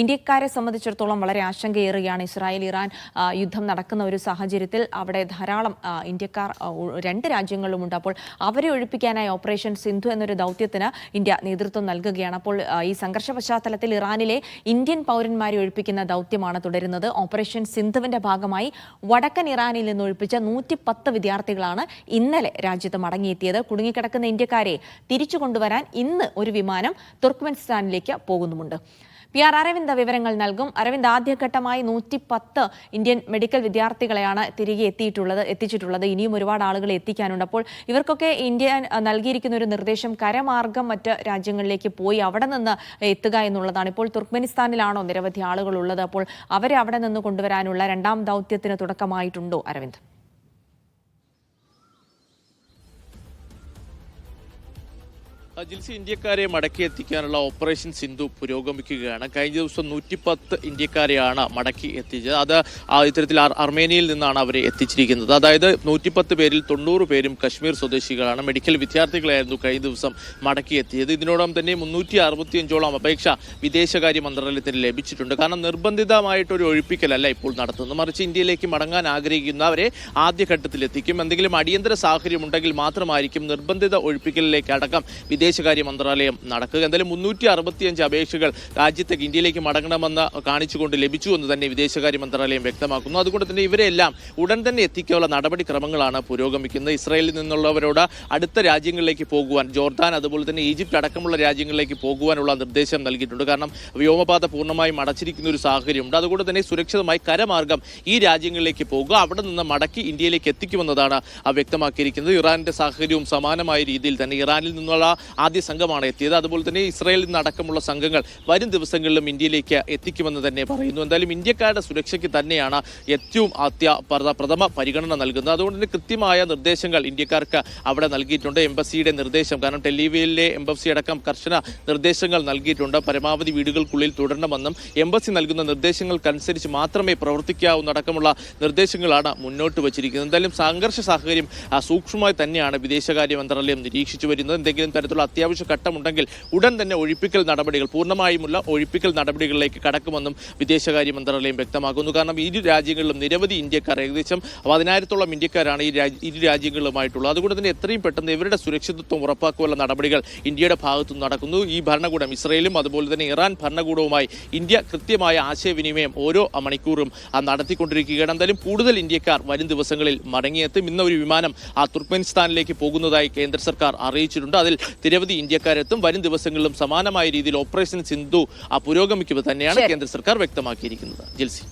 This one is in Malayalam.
ഇന്ത്യക്കാരെ സംബന്ധിച്ചിടത്തോളം വളരെ ആശങ്കയേറുകയാണ് ഇസ്രായേൽ ഇറാൻ യുദ്ധം നടക്കുന്ന ഒരു സാഹചര്യത്തിൽ അവിടെ ധാരാളം ഇന്ത്യക്കാർ രണ്ട് രാജ്യങ്ങളിലുമുണ്ട്. അപ്പോൾ അവരെ ഒഴിപ്പിക്കാനായി ഓപ്പറേഷൻ സിന്ധു എന്നൊരു ദൗത്യത്തിന് ഇന്ത്യ നേതൃത്വം നൽകുകയാണ്. അപ്പോൾ ഈ സംഘർഷ പശ്ചാത്തലത്തിൽ ഇറാനിലെ ഇന്ത്യൻ പൗരന്മാരെ ഒഴിപ്പിക്കുന്ന ദൗത്യമാണ് തുടരുന്നത്. ഓപ്പറേഷൻ സിന്ധുവിന്റെ ഭാഗമായി വടക്കൻ ഇറാനിൽ നിന്ന് ഒഴിപ്പിച്ച നൂറ്റി പത്ത് വിദ്യാർത്ഥികളാണ് ഇന്നലെ രാജ്യത്ത് മടങ്ങിയെത്തിയത്. കുടുങ്ങിക്കിടക്കുന്ന ഇന്ത്യക്കാരെ തിരിച്ചു കൊണ്ടുവരാൻ ഇന്ന് ഒരു വിമാനം തുർക്ക്മെനിസ്ഥാനിലേക്ക് പോകുന്നുമുണ്ട്. പി ആർ അരവിന്ദ് വിവരങ്ങൾ നൽകും. അരവിന്ദ് ആദ്യഘട്ടമായി നൂറ്റി പത്ത് ഇന്ത്യൻ മെഡിക്കൽ വിദ്യാർത്ഥികളെയാണ് തിരികെ എത്തിയിട്ടുള്ളത് എത്തിച്ചിട്ടുള്ളത്. ഇനിയും ഒരുപാട് ആളുകളെ എത്തിക്കാനുണ്ട്. അപ്പോൾ ഇവർക്കൊക്കെ ഇന്ത്യ നൽകിയിരിക്കുന്ന ഒരു നിർദ്ദേശം കരമാർഗം മറ്റ് രാജ്യങ്ങളിലേക്ക് പോയി അവിടെ നിന്ന് എത്തുക എന്നുള്ളതാണ്. ഇപ്പോൾ തുർക്ക്മെനിസ്ഥാനിലാണോ നിരവധി ആളുകൾ ഉള്ളത് അപ്പോൾ അവരെ അവിടെ നിന്ന് കൊണ്ടുവരാനുള്ള രണ്ടാം ദൗത്യത്തിന് തുടക്കമായിട്ടുണ്ടോ അരവിന്ദ്? ജിൽസി ഇന്ത്യക്കാരെ മടക്കി എത്തിക്കാനുള്ള ഓപ്പറേഷൻ സിന്ധു പുരോഗമിക്കുകയാണ്. കഴിഞ്ഞ ദിവസം നൂറ്റിപ്പത്ത് ഇന്ത്യക്കാരെയാണ് മടക്കി എത്തിച്ചത്. അത് ഇത്തരത്തിൽ അർമേനിയയിൽ നിന്നാണ് അവരെ എത്തിച്ചിരിക്കുന്നത്. അതായത് നൂറ്റിപ്പത്ത് പേരിൽ തൊണ്ണൂറ് പേരും കശ്മീർ സ്വദേശികളാണ്. മെഡിക്കൽ വിദ്യാർത്ഥികളായിരുന്നു കഴിഞ്ഞ ദിവസം മടക്കി എത്തിയത്. ഇതിനോടൊപ്പം തന്നെ മുന്നൂറ്റി അറുപത്തിയഞ്ചോളം അപേക്ഷ വിദേശകാര്യ മന്ത്രാലയത്തിന് ലഭിച്ചിട്ടുണ്ട്. കാരണം നിർബന്ധിതമായിട്ടൊരു ഒഴിപ്പിക്കലല്ല ഇപ്പോൾ നടത്തുന്നത്. മറിച്ച് ഇന്ത്യയിലേക്ക് മടങ്ങാൻ ആഗ്രഹിക്കുന്നവരെ ആദ്യഘട്ടത്തിൽ എത്തിക്കും എന്തെങ്കിലും അടിയന്തര സാഹചര്യം ഉണ്ടെങ്കിൽ മാത്രമായിരിക്കും നിർബന്ധിത ഒഴിപ്പിക്കലിലേക്ക് അടക്കം വിദേശകാര്യ മന്ത്രാലയം നടക്കുക. എന്തായാലും മുന്നൂറ്റി അറുപത്തിയഞ്ച് അപേക്ഷകൾ രാജ്യത്തേക്ക് ഇന്ത്യയിലേക്ക് മടങ്ങണമെന്ന് കാണിച്ചുകൊണ്ട് ലഭിച്ചു എന്ന് തന്നെ വിദേശകാര്യ മന്ത്രാലയം വ്യക്തമാക്കുന്നു. അതുകൊണ്ട് തന്നെ ഇവരെല്ലാം ഉടൻ തന്നെ എത്തിക്കാനുള്ള നടപടിക്രമങ്ങളാണ് പുരോഗമിക്കുന്നത്. ഇസ്രായേലിൽ നിന്നുള്ളവരോട് അടുത്ത രാജ്യങ്ങളിലേക്ക് പോകുവാൻ ജോർദാൻ അതുപോലെ തന്നെ ഈജിപ്റ്റ് അടക്കമുള്ള രാജ്യങ്ങളിലേക്ക് പോകുവാനുള്ള നിർദ്ദേശം നൽകിയിട്ടുണ്ട്. കാരണം വ്യോമപാത പൂർണമായും അടച്ചിരിക്കുന്ന ഒരു സാഹചര്യമുണ്ട്. അതുകൊണ്ട് തന്നെ സുരക്ഷിതമായി കരമാർഗം ഈ രാജ്യങ്ങളിലേക്ക് പോകുക അവിടെ നിന്ന് മടക്കി ഇന്ത്യയിലേക്ക് എത്തിക്കുമെന്നതാണ് വ്യക്തമാക്കിയിരിക്കുന്നത്. ഇറാന്റെ സാഹചര്യവും സമാനമായ രീതിയിൽ തന്നെ ഇറാനിൽ നിന്നുള്ള ആദ്യ സംഘമാണ് എത്തിയത്. അതുപോലെ തന്നെ ഇസ്രായേലിൽ നിന്നടക്കമുള്ള സംഘങ്ങൾ വരും ദിവസങ്ങളിലും ഇന്ത്യയിലേക്ക് എത്തിക്കുമെന്ന് തന്നെ പറയുന്നു. എന്തായാലും ഇന്ത്യക്കാരുടെ സുരക്ഷയ്ക്ക് തന്നെയാണ് ഏറ്റവും അത്യ പ്രഥ- പ്രഥമ പരിഗണന നൽകുന്നത്. അതുകൊണ്ട് തന്നെ കൃത്യമായ നിർദ്ദേശങ്ങൾ ഇന്ത്യക്കാർക്ക് അവിടെ നൽകിയിട്ടുണ്ട്. എംബസിയുടെ നിർദ്ദേശം കാരണം ടെലിവിയിലെ എംബസി അടക്കം കർശന നിർദ്ദേശങ്ങൾ നൽകിയിട്ടുണ്ട്. പരമാവധി വീടുകൾക്കുള്ളിൽ തുടരണമെന്നും എംബസി നൽകുന്ന നിർദ്ദേശങ്ങൾക്കനുസരിച്ച് മാത്രമേ പ്രവർത്തിക്കാവുന്ന അടക്കമുള്ള നിർദ്ദേശങ്ങളാണ് മുന്നോട്ട് വച്ചിരിക്കുന്നത്. എന്തായാലും സംഘർഷ സാഹചര്യം സൂക്ഷ്മമായി തന്നെയാണ് വിദേശകാര്യ മന്ത്രാലയം നിരീക്ഷിച്ചു വരുന്നത്. എന്തെങ്കിലും തരത്തിലുള്ള അത്യാവശ്യ ഘട്ടമുണ്ടെങ്കിൽ ഉടൻ തന്നെ ഒഴിപ്പിക്കൽ നടപടികൾ പൂർണമായുമുള്ള ഒഴിപ്പിക്കൽ നടപടികളിലേക്ക് കടക്കുമെന്നും വിദേശകാര്യ മന്ത്രാലയം വ്യക്തമാക്കുന്നു. കാരണം ഇരു രാജ്യങ്ങളിലും നിരവധി ഇന്ത്യക്കാർ ഏകദേശം പതിനായിരത്തോളം ഇന്ത്യക്കാരാണ് ഈ ഇരു രാജ്യങ്ങളിലുമായിട്ടുള്ളത് അതുകൊണ്ട് തന്നെ എത്രയും പെട്ടെന്ന് ഇവരുടെ സുരക്ഷിതത്വം ഉറപ്പാക്കുവാനുള്ള നടപടികൾ ഇന്ത്യയുടെ ഭാഗത്തു നടക്കുന്നു. ഈ ഭരണകൂടം ഇസ്രയേലും അതുപോലെ തന്നെ ഇറാൻ ഭരണകൂടവുമായി ഇന്ത്യ കൃത്യമായ ആശയവിനിമയം ഓരോ മണിക്കൂറും നടത്തിക്കൊണ്ടിരിക്കുകയാണ്. എന്തായാലും കൂടുതൽ ഇന്ത്യക്കാർ വരും ദിവസങ്ങളിൽ മടങ്ങിയെത്തും. ഇന്ന് ഒരു വിമാനം ആ തുർക്ക്മെനിസ്ഥാനിലേക്ക് പോകുന്നതായി കേന്ദ്ര സർക്കാർ അറിയിച്ചിട്ടുണ്ട്. അതിൽ നിരവധി ഇന്ത്യക്കാരെത്തും വരും ദിവസങ്ങളിലും സമാനമായ രീതിയിൽ ഓപ്പറേഷൻ സിന്ധു ആ, പുരോഗമിക്കുക തന്നെയാണ്. കേന്ദ്ര സർക്കാർ വ്യക്തമാക്കിയിരിക്കുന്നത് ജിൽസി